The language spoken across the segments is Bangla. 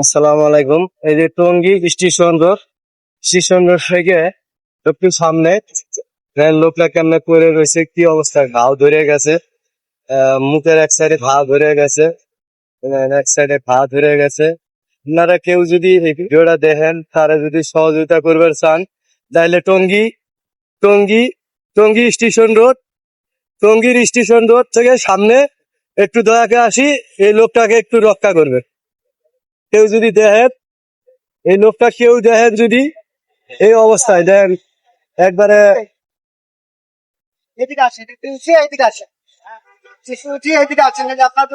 আসসালামু আলাইকুম। এই যে Tongi station road station road থেকে একটু সামনে ট্রেন লোকটা কেমনে করে রয়েছে, কি অবস্থা? ঘাও ধরে গেছে মুখের এক সাইডে ঘা ধরে গেছে এক সাইডে ঘা ধরে গেছে। আপনারা কেউ যদি ভিডিওটা দেখেন, তারা যদি সহযোগিতা করবার চান, তাহলে টঙ্গী টঙ্গী টঙ্গী স্টেশন রোড, টঙ্গীর স্টেশন রোড থেকে সামনে একটু দয়া করে আসি, এই লোকটাকে একটু রক্ষা করবে কেউ যদি দেখেন এই লোকটা কেউ দেখেন যদি এই অবস্থায় দেখেন একবারে এদিকে আসেন এদিকে আসেন। এদিকে আসেন এই যে আপনার তো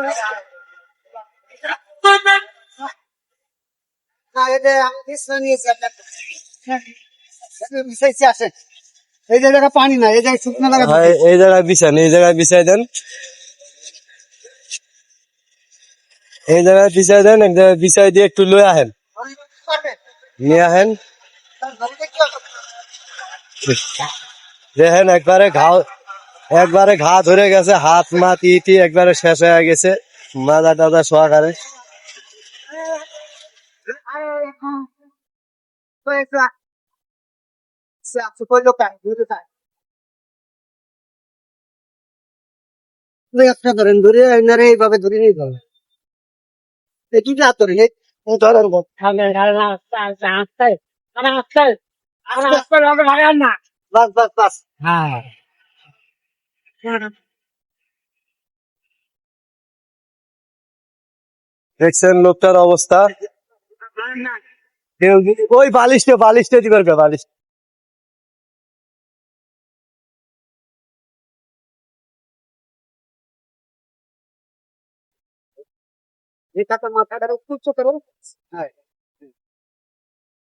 না এটা আমি বিশ্রাম নিয়েছি আপনার একটু মিশাইছি আসেন। এই যে জায়গা পানি না এই জায়গায় শুকনো লাগা হ্যাঁ, এই জায়গায় বিছান এই জায়গায় বিছাই দেন। এই জায়গায় বিছাই দেন, এক জায়গায় বিছাই দিয়ে একটু লয়ে আহেন। নিয়ে আহেন। দেখেন একবারে ঘাও একবারে ঘা ধরে গেছে, হাত, মাত, ইটি একবারে শেষ হয়ে গেছে মাজা টাজা সহকারে। ধরে এইভাবে ধরে নিয়ে যাবে। যা। বাস বাস বাস হ্যাঁ দেখছেন লোকটার অবস্থা ওই বালিশটা বালিশটা দিবার বালিশ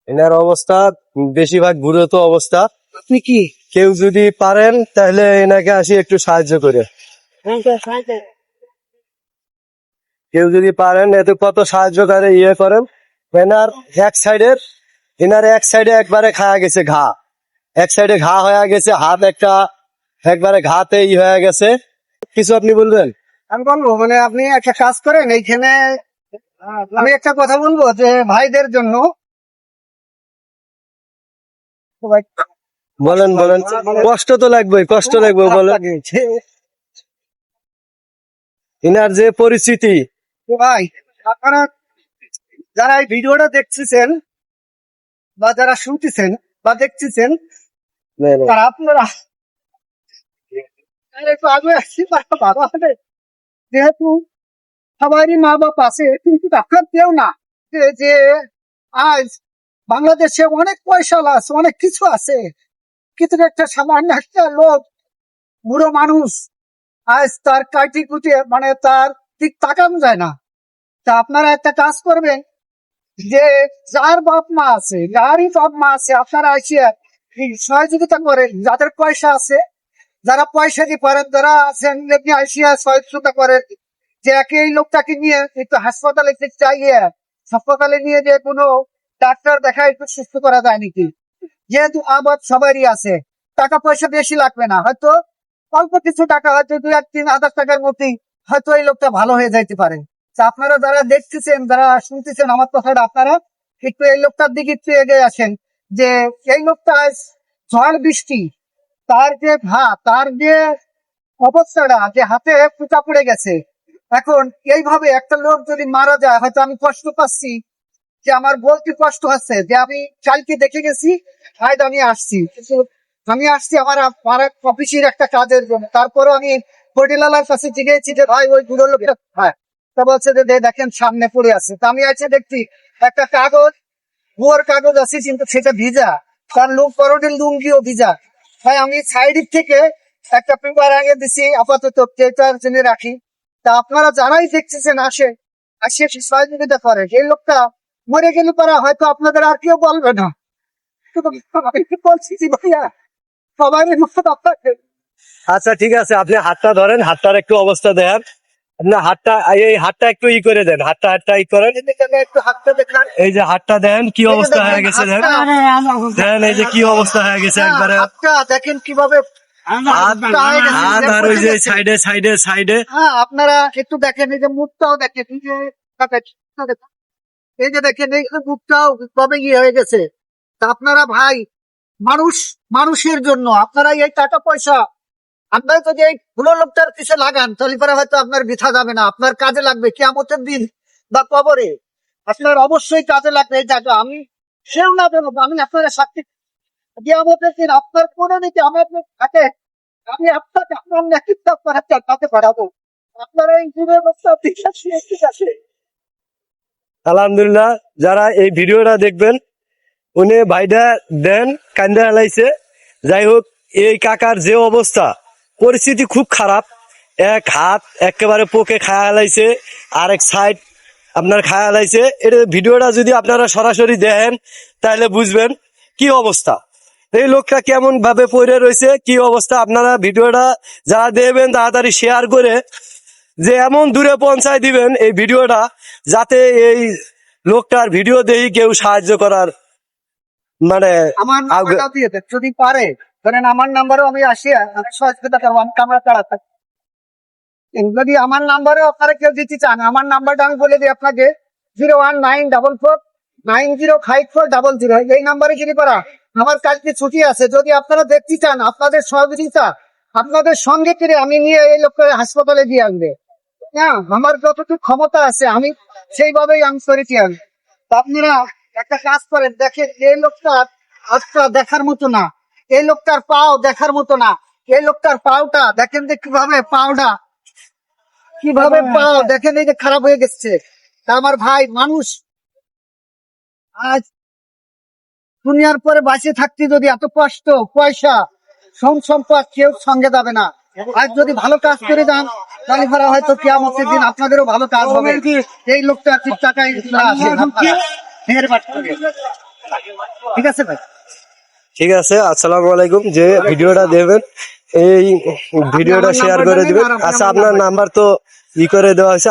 এনার অবস্থা বেশিরভাগ গুরুতর অবস্থা। আপনি কি? কেউ যদি পারেন তাহলে এনাকে আসি একটু সাহায্য করে। কেউ যদি পারেন এতে কত সাহায্য করে ইয়ে করেন। এনার এক সাইডের এনার এক সাইডে একবারে খাওয়া গেছে ঘা। এক সাইডে ঘা হয়ে গেছে হাত একটা একবারে ঘাতে ই হয়ে গেছে। কিছু আপনি বলবেন? আমি বলব মানে আপনি একটা কাজ করেন এইখানে আমি একটা কথা বলব যে ভাইদের জন্য বলেন বলেন। কষ্ট তো লাগবে কষ্ট লাগবে বলেন। ইনার যে পরিস্থিতি। ভাই আপনারা যারা এই ভিডিওটা দেখতেছেন বা যারা শুনতেছেন বা দেখতেছেন তারা আপনারা একটু আগে আসছি বাবা। যেহেতু সবারই মা বাপ আছে কিন্তু আপনার কেউ না যে আজ বাংলাদেশে অনেক পয়সা আছে অনেক কিছু আছে। কিন্তু একটা সামান্য একটা লোক, বুড়ো মানুষ, আজ তার কাটি কুটি মানে তার ঠিক তাকানো যায় না। তা আপনারা একটা কাজ করবেন যে, যার বাপ মা আছে, যারই বাপ মা আছে, আপনারা আসিয়া সহযোগিতা করেন, যাদের পয়সা আছে যারা পয়সা দিয়ে পারেন, যারা আছেন, এমনি আসিয়া করেন, যে একে এই লোকটাকে নিয়ে একটু হাসপাতালে চাইয়ে হাসপাতালে নিয়ে যে কোনো ডাক্তার দেখা একটু সুস্থ করা যায় নাকি? যেহেতু আবাদ সবারই আছে, টাকা পয়সা বেশি লাগবে না, হয়তো অল্প কিছু টাকা, হয়তো দুই এক তিন হাজার টাকার মধ্যেই হয়তো এই লোকটা ভালো হয়ে যাইতে পারে। আপনারা যারা দেখতেছেন, যারা শুনতেছেন আমার কথাটা, আপনারা একটু এই লোকটার দিকে একটু এগিয়ে আসেন, যে এই লোকটা ঝড় বৃষ্টি তার যে ভা তার যে অবস্থাটা, যে হাতে ফুটা পড়ে গেছে, এখন এইভাবে একটা লোক যদি মারা যায়, হয়তো আমি কষ্ট পাচ্ছি, যে আমার বলতে কষ্ট হচ্ছে, যে আমি কালকে দেখে গেছি, আজ আমি আসছি। কিন্তু আমি আসছি আমার আমার অফিসের একটা কাজের জন্য। তারপরে আমি হোটেলালার কাছে জিজ্ঞেছি যে, ভাই, ওই বুড়ো লোকটা হ্যাঁ তা বলছে যে দেখেন, সামনে পড়ে আছে। তা আমি আছে দেখছি, একটা কাগজ ভুয়োর কাগজ আছে, কিন্তু সেটা ভিজা। তার লোক করোডের লুঙ্গিও ভিজা। ভাই আমি সাইড থেকে একটা পেপার আগে দিছি, আপাতত পেপার জেনে রাখি। তা আপনারা যারাই দেখতেছেন আসে আসে সহযোগিতা করে। সেই লোকটা মরে গেলে পারা হয়তো আপনাদের আর কেউ বলবে না। বলছি ভাইয়া আচ্ছা ঠিক আছে, আপনি হাতটা ধরেন, হাতটার একটু অবস্থা দেখেন। আপনি হাতটা এই হাতটা একটু ই করে দেন হাতটা হাতটা ই করেন। একটু হাতটা দেখলাম এই যে হাতটা দেন কি অবস্থা হয়ে গেছে দেন। দেন এই যে কি অবস্থা হয়ে গেছে একবারে। হাতটা দেখেন কীভাবে হাতটা গেছে, হাত আর ওই যে সাইডে সাইডে সাইডে। হ্যাঁ আপনারা একটু দেখেন এই যে মুখটাও দেখেন এই যে এই যে দেখেন এই বুকটাও কবে গিয়ে হয়ে গেছে। তা আপনারা ভাই মানুষ মানুষের জন্য আপনারা এই টাকা পয়সা আপনারা যদি এই ভুলো লোকটার পিছে লাগান, তাহলে পরে হয়তো আপনার বৃথা যাবে না। আপনার কাজে লাগবে কেমতের দিন বা কবরে। আপনার অবশ্যই কাজে লাগবে। এই টাকা আমি সেও না দেবো আমি আপনারা সাক্ষী দিন আপনার কোন আমার থাকে। আমি আপনাকে আপনার নেতৃত্ব আপনার এই ঠিক আছে ঠিক আছে আলহামদুলিল্লাহ, যারা এই ভিডিওটা দেখবেন, উনি ভাইটা দেন, কান্দা হালাইছে যাই হোক, এই কাকার যে অবস্থা পরিস্থিতি খুব খারাপ। এক হাত একেবারে পোকে খায়া হালাইছে আর এক সাইড আপনার খায়া হালাইছে এটা ভিডিওটা যদি আপনারা সরাসরি দেখেন তাহলে বুঝবেন কি অবস্থা। এই লোকটা কেমন ভাবে পড়ে রয়েছে কি অবস্থা আপনারা ভিডিওটা যারা দেখবেন তাড়াতাড়ি শেয়ার করে যে এমন দূরে পৌঁছায় দিবেন এই ভিডিওটা যাতে এই লোকটার ভিডিও দেখি কেউ সাহায্য করার মানে যদি পারে। ধরেন আমার নাম্বারও আমি আসি সহযোগিতা করব, আমি চালা থাকি যদি আমার নাম্বারও আপনারা কেউ দিতে চান, আমার নাম্বারটা আমি বলে দিই আপনাকে, zero one nine double four nine zero five four double zero. এই নাম্বারে যদি করা, আমার কালকে ছুটি আছে, যদি আপনারা দেখতে চান, আপনাদের সহযোগিতা, আপনাদের সঙ্গে ফিরে আমি নিয়ে এই লোককে হাসপাতালে দিয়ে আনবে। হ্যাঁ আমার যতটুকু ক্ষমতা আছে, আমি সেইভাবেই আমি করেছি আমি আপনারা একটা কাজ করেন, দেখেন, এই লোকটা হাতটা দেখার মতো না। এই লোকটার পাও দেখার মতো না। এই লোকটার পাওটা দেখেন যে কীভাবে পাওটা। কীভাবে পাও দেখেন এই যে খারাপ হয়ে গেছে। তা আমার ভাই মানুষ আজ দুনিয়ার পরে বাঁচে থাকতে যদি এত কষ্ট পয়সা সম সম্পদ কেউ সঙ্গে যাবে না। আর যদি ভালো কাজ করে যান তাহলে পরে হয়তো কেয়ামতের দিন আপনাদেরও ভালো কাজ হবে। এই লোকটা ঠিক টাকায় ঠিক আছে ভাই? ঠিক আছে আসসালামু আলাইকুম। যে ভিডিওটা দেবেন এই ভিডিওটা শেয়ার করে দিবেন আচ্ছা আপনার নাম্বার তো ই করে দেওয়া হয়েছে।